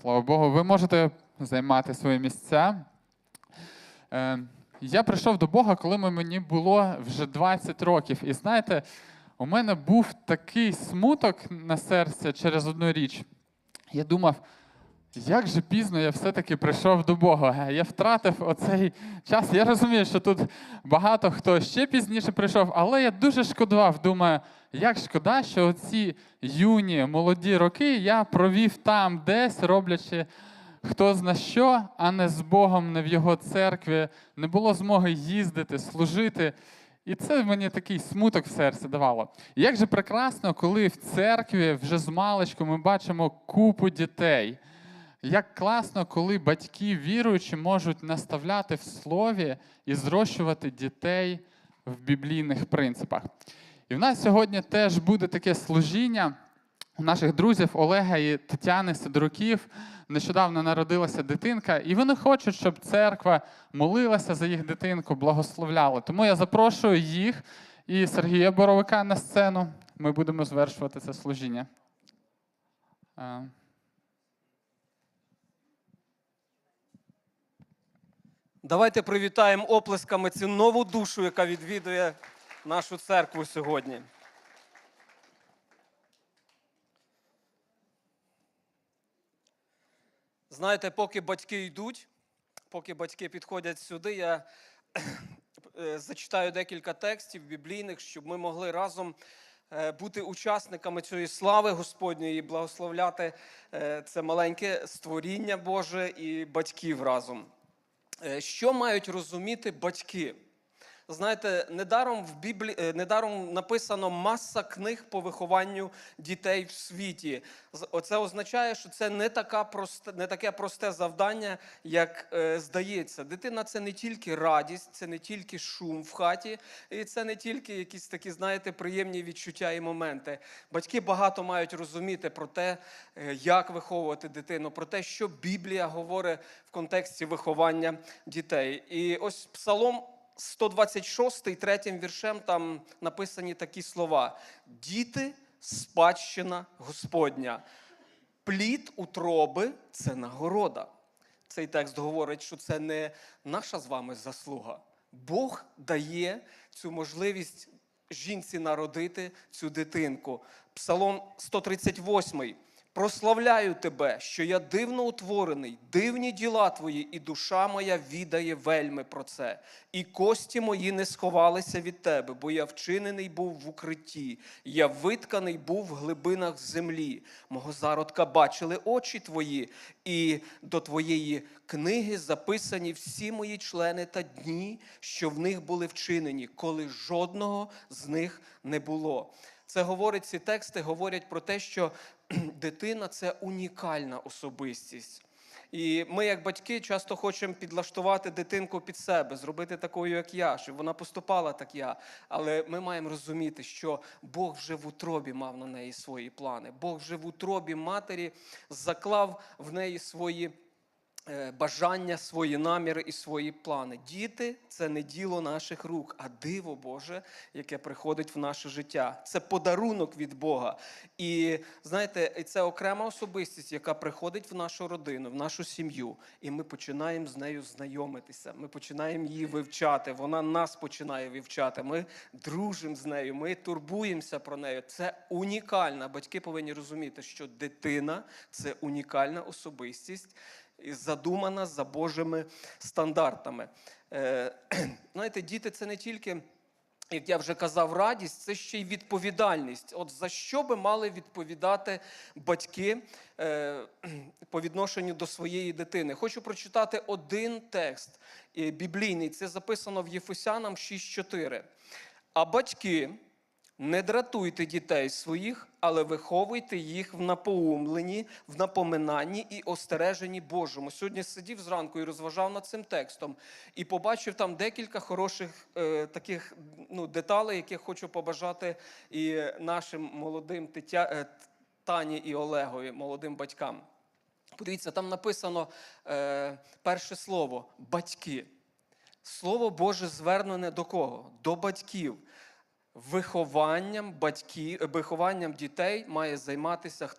Слава Богу, ви можете займати свої місця. Е, Я прийшов до Бога, коли мені було вже 20 років. І знаєте, у мене був такий смуток на серці через одну річ. Я думав, як же пізно я все-таки прийшов до Бога. Я втратив оцей час. Я розумію, що тут багато хто ще пізніше прийшов, але я дуже шкодував. Думаю, як шкода, що оці юні молоді роки я провів там, десь, роблячи хто зна що, а не з Богом, не в його церкві, не було змоги їздити, служити. І це мені такий смуток в серці давало. Як же прекрасно, коли в церкві вже з маличку ми бачимо купу дітей. Як класно, коли батьки віруючі можуть наставляти в слові і зрощувати дітей в біблійних принципах. І в нас сьогодні теж буде таке служіння у наших друзів Олега і Тетяни Сидоруків. Нещодавно народилася дитинка, і вони хочуть, щоб церква молилася за їх дитинку, благословляла. Тому я запрошую їх і Сергія Боровика на сцену. Ми будемо звершувати це служіння. Давайте привітаємо оплесками цю нову душу, яка відвідує нашу церкву сьогодні. Знаєте, поки батьки йдуть, поки батьки підходять сюди, я е, зачитаю декілька текстів біблійних, щоб ми могли разом е, бути учасниками цієї слави Господньої і благословляти е, це маленьке створіння Боже і батьків разом. Е, Що мають розуміти батьки? Знаєте, недаром в Біблії е, недаром написано маса книг по вихованню дітей в світі. Оце означає, що це не, така просте, не таке просте завдання, як е, здається. Дитина це не тільки радість, це не тільки шум в хаті, і це не тільки якісь такі, знаєте, приємні відчуття і моменти. Батьки багато мають розуміти про те, е, як виховувати дитину, про те, що Біблія говорить в контексті виховання дітей. І ось псалом. 126 третім віршем там написані такі слова: Діти спадщина Господня, плід утроби це нагорода. Цей текст говорить, що це не наша з вами заслуга. Бог дає цю можливість жінці народити цю дитинку. Псалом 138. Прославляю тебе, що я дивно утворений, дивні діла твої, і душа моя відає вельми про це. І кості мої не сховалися від тебе, бо я вчинений був в укритті, я витканий був в глибинах землі. Мого зародка бачили очі твої, і до твоєї книги записані всі мої члени та дні, що в них були вчинені, коли жодного з них не було. Це говорить ці тексти, говорять про те, що дитина це унікальна особистість. І ми, як батьки, часто хочемо підлаштувати дитинку під себе, зробити такою, як я, щоб вона поступала так я. Але ми маємо розуміти, що Бог вже в утробі мав на неї свої плани. Бог вже в утробі матері заклав в неї свої бажання, свої наміри і свої плани. Діти це не діло наших рук, а диво Боже, яке приходить в наше життя. Це подарунок від Бога. І знаєте, це окрема особистість, яка приходить в нашу родину, в нашу сім'ю, і ми починаємо з нею знайомитися. Ми починаємо її вивчати. Вона нас починає вивчати. Ми дружимо з нею, ми турбуємося про неї. Це унікальна. Батьки повинні розуміти, що дитина це унікальна особистість задумана за Божими стандартами. Е, знаєте, діти це не тільки. Як я вже казав, радість це ще й відповідальність. От за що би мали відповідати батьки е, по відношенню до своєї дитини? Хочу прочитати один текст е, біблійний. Це записано в Єфесянам 6.4. А батьки не дратуйте дітей своїх, але виховуйте їх в напоумленні, в напоминанні і остереженні Божому. Сьогодні сидів зранку і розважав над цим текстом, і побачив там декілька хороших е, таких ну, деталей, які хочу побажати і нашим молодим тетя, е, Тані і Олегові, молодим батькам. Подивіться, там написано е, перше слово батьки. Слово Боже звернене до кого? До батьків. Вихованням батьків, вихованням дітей має займатися